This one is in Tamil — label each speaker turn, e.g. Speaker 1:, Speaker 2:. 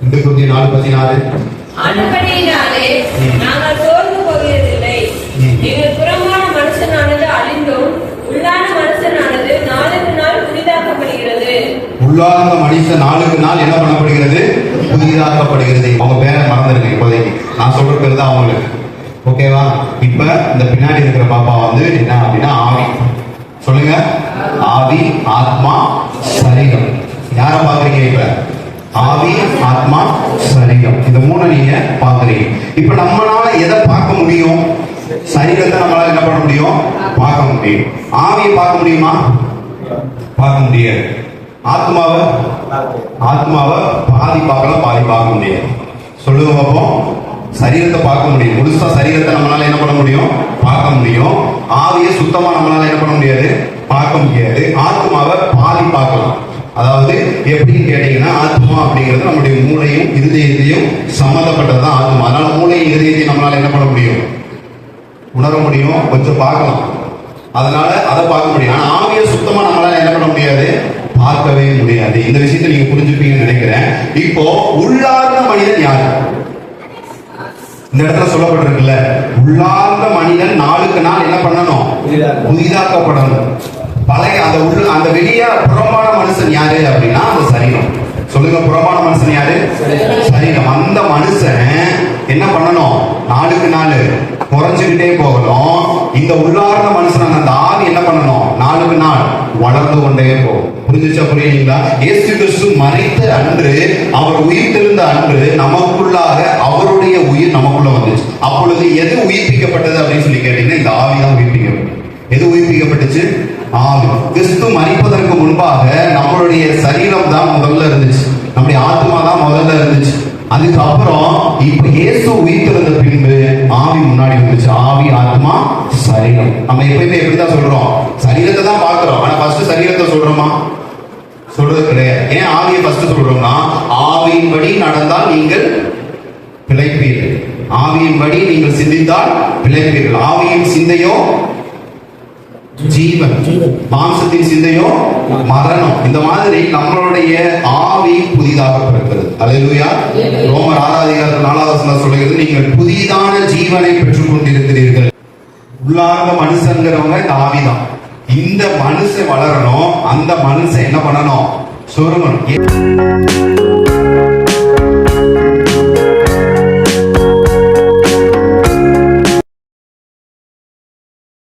Speaker 1: ரெண்டு குருந்தி நாலு பதினாறு.
Speaker 2: அன்படியினாலே. நாங்கள் சோர்ந்து போகிறதில்லை.
Speaker 1: ம்.
Speaker 2: எங்கள் புறமான மனுஷனானது அழிந்தும் உள்ளான மனுஷனானது நாளுக்கு நாள் புதிதாக்கப்படுகிறது.
Speaker 1: உள்ளார்ந்த மனுஷன் நாளுக்கு நாள் என்ன பண்ணப்படுகிறது? புதிதாக்கப்படுகிறது. அவங்க பேரை மறந்துருங்க இப்போதைக்கு. நான் சொல்ற பேர் தான் அவங்களுக்கு. ஓகேவா இப்ப இந்த பின்னாடி இருக்கிற பாப்பா வந்து என்ன அப்படின்னா ஆவி. சொல்லுங்க. ஆவி ஆத்மா சரீரம். யாரை பாக்குறீங்க இப்ப? ஆவி ஆத்மா சரீரம். இந்த மூணு நீங்க பாக்குறீங்க இப்ப நம்மளால எதை பார்க்க முடியும்? சரீரத்தை நம்மளால என்ன பண்ண முடியும்? பார்க்க முடியும். ஆவியை பார்க்க முடியுமா? பார்க்க முடியாது. ஆத்மாவை ஆத்மாவை பாதி பார்க்கலாம் பாதி பார்க்க முடியாது. சொல்லுங்க பார்ப்போம் சரீரத்தை பார்க்க முடியும். முழுசா சரீரத்தை நம்மளால என்ன பண்ண முடியும்? பார்க்க முடியும். ஆவியை சுத்தமா நம்மளால என்ன பண்ண முடியாது? அதாவது எப்படின்னு கேட்டீங்கன்னா ஆத்மா அப்படிங்கிறது நம்முடைய மூளையும் இருதயத்தையும் சம்மந்தப்பட்டது தான் ஆத்மா. அதனால மூளையும் இருதயத்தையும் நம்மளால என்ன பண்ண முடியும்? உணர முடியும். கொஞ்சம் பார்க்கலாம். அதனால அதை பார்க்க முடியும். ஆனா ஆவியை சுத்தமா நம்மளால என்ன பண்ண முடியாது? பார்க்கவே முடியாது. இந்த விஷயத்தை நீங்க புரிஞ்சுப்பீங்கன்னு நினைக்கிறேன். இப்போ உள்ளார்ந்த மனிதன் யாரு? இந்த இடத்துல சொல்லப்பட்டிருக்குல்ல உள்ளார்ந்த மனிதன் நாளுக்கு நாள் என்ன பண்ணணும்?
Speaker 3: புதிதாக்க-
Speaker 1: புதிதாக்கப்படணும். பழைய அந்த உள்ள அந்த வெளிய புறமான மனுஷன் யாரு அப்படின்னா அந்த சரீரம் சொல்லுங்க புறமான மனுஷன் யாரு?
Speaker 3: சரீரம்.
Speaker 1: அந்த மனுஷன் என்ன பண்ணணும்? நாளுக்கு நாள் குறைஞ்சுக்கிட்டே போகணும். இந்த உள்ளார்ந்த மனுஷன் அந்த ஆவி என்ன பண்ணணும்? நாளுக்கு நாள் வளர்ந்து கொண்டே போகும். புரிஞ்சுச்சா புரியுங்களா இயேசு கிறிஸ்து மறைத்த அன்று அவர் உயிர்த்தெழுந்த அன்று நமக்குள்ளாக அவருடைய உயிர் நமக்குள்ள வந்துச்சு. அப்பொழுது எது உயிர்ப்பிக்கப்பட்டது அப்படின்னு சொல்லி கேட்டீங்கன்னா இந்த ஆவி தான் உயிர்ப்பிக்கப்பட்டது. எது உயிர்ப்பிக்கப்பட்டுச்சு? ஆவி. கிறிஸ்து மறிப்பதற்கு முன்பாக நம்மளுடைய சரீரம் தான் முதல்ல இருந்துச்சு. நம்முடைய ஆத்மா தான் முதல்ல இருந்துச்சு. அதுக்கப்புறம் இப்ப இயேசு உயிர்த்திருந்த பின்பு ஆவி முன்னாடி வந்துச்சு. ஆவி ஆத்மா சரீரம். நம்ம எப்பயுமே எப்படிதான் சொல்றோம்? சரீரத்தை தான் பாக்குறோம் ஆனா ஃபர்ஸ்ட் சரீரத்தை சொல்றோமா? சொல்றது கிடையாது. ஏன் ஆவியை ஃபர்ஸ்ட் சொல்றோம்னா ஆவியின்படி நடந்தால் நீங்கள் பிழைப்பீர்கள். ஆவியின்படி நீங்கள் சிந்தித்தால் பிழைப்பீர்கள். ஆவியின் சிந்தையோ ஜீவன். மாம்சத்தின் சிந்தையோ மரணம். இந்த மாதிரி நம்மளுடைய ஆவி புதிதாக பிறக்கிறது. அல்லேலூயா. ரோமர் ஆறாவது அதிகாரத்தில் நாலாவது சொல்லுகிறது நீங்கள் புதிதான ஜீவனை பெற்றுக் கொண்டிருக்கிறீர்கள் உள்ளார்ந்த மனுஷங்கிறவங்க இந்த ஆவிதான். இந்த மனுஷன் வளரணும் அந்த மனுஷன் என்ன பண்ணணும்? சொருங்கணும்